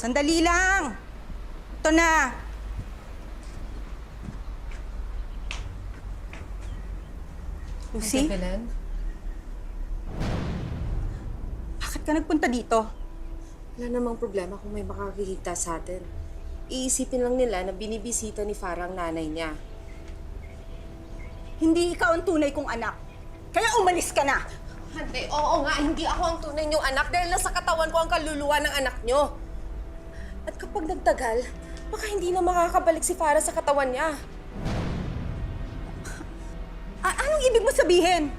Sandali lang. Ito na. Lucy, bakit ka nagpunta dito? Wala namang problema kung may makakikita sa atin. Iisipin lang nila na binibisita ni Farah ang nanay niya. Hindi ikaw ang tunay kong anak. Kaya umalis ka na. Hindi, oo nga, hindi ako ang tunay niyong anak dahil nasa katawan ko ang kaluluwa ng anak niyo. At kapag nagtagal, baka hindi na makakabalik si Farah sa katawan niya. A- anong ibig mo sabihin?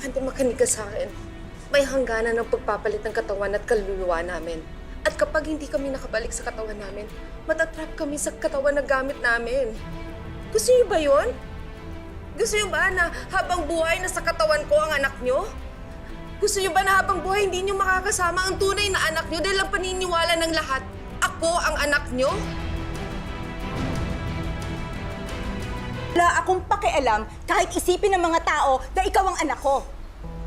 Hindi makinig ka sa akin. May hangganan ng pagpapalit ng katawan at kaluluwa namin. At kapag hindi kami nakabalik sa katawan namin, matatrap kami sa katawan na gamit namin. Gusto niyo ba yun? Gusto niyo ba na habang buhay na sa katawan ko ang anak niyo? Gusto niyo ba na habang buhay hindi niyo makakasama ang tunay na anak niyo dahil ang paniniwala ng lahat, ako ang anak niyo? Wala akong pakialam kahit isipin ng mga tao na ikaw ang anak ko.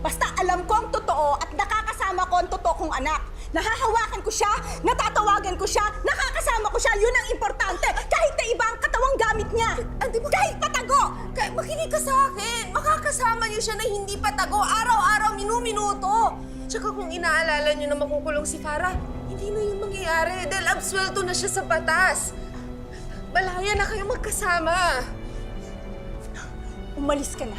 Basta alam ko ang totoo at nakakasama ko ang totoo kong anak. Nahahawakan ko siya, natatawagan ko siya, nakakasama ko siya, yun ang importante. Kahit na iba ang katawang gamit niya. Kahit patago! Makinig ka sa akin. Makakasama niyo siya na hindi patago araw-araw, minu-minuto. Tsaka kung inaalala niyo na makukulong si Farah, hindi na yun mangyayari dahil absuelto na siya sa batas. Malaya na kayo magkasama. Umalis ka na.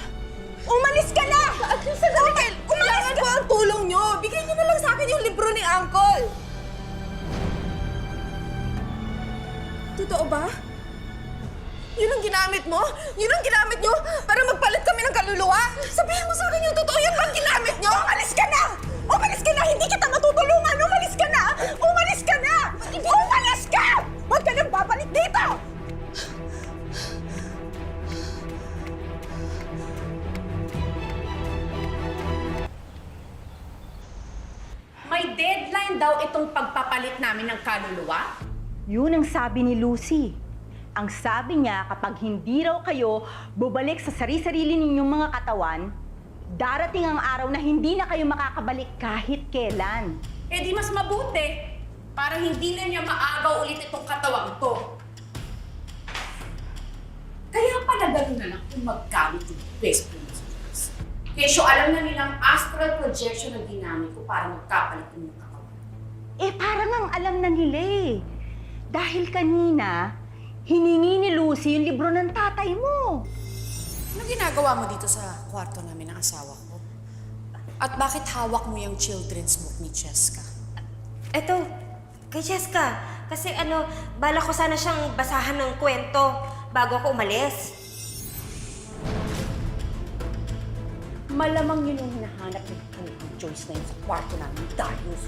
Umalis ka na! At yung sandali, kailangan ko ang tulong niyo. Bigay niyo na lang sa akin yung libro ni Uncle. Totoo ba? Ginamit mo? Yun ang ginamit niyo para magpalit kami ng kaluluwa? Sabihin mo sa akin yung totoo, yan bang ginamit niyo? Umalis ka na! Umalis ka na! Hindi kita matutulungan! Umalis ka na! Umalis ka na! Umalis ka! Huwag ka nang babalik dito! May deadline daw itong pagpapalit namin ng kaluluwa? Yun ang sabi ni Lucy. Ang sabi niya kapag hindi raw kayo bubalik sa sari-sarili ninyong mga katawan, darating ang araw na hindi na kayo makakabalik kahit kailan. Eh di mas mabuti para hindi na niya maagaw ulit itong katawang to. Kaya pala ganun na lang kung magkamit yung best principles. Kesyo alam na nilang astral projection ang ginamit ko para magkapalit ng katawan. Eh parang ang alam na nila eh. Dahil kanina, hiningi ni Lucy yung libro ng tatay mo. Ano ginagawa mo dito sa kwarto namin ng asawa ko? At bakit hawak mo yung children's book ni Cheska? Eto, kay Jessica. Kasi ano, bala ko sana siyang basahan ng kwento bago ako umalis. Malamang yun ang hinahanap ni Joyce na yun sa kwarto namin, Darius.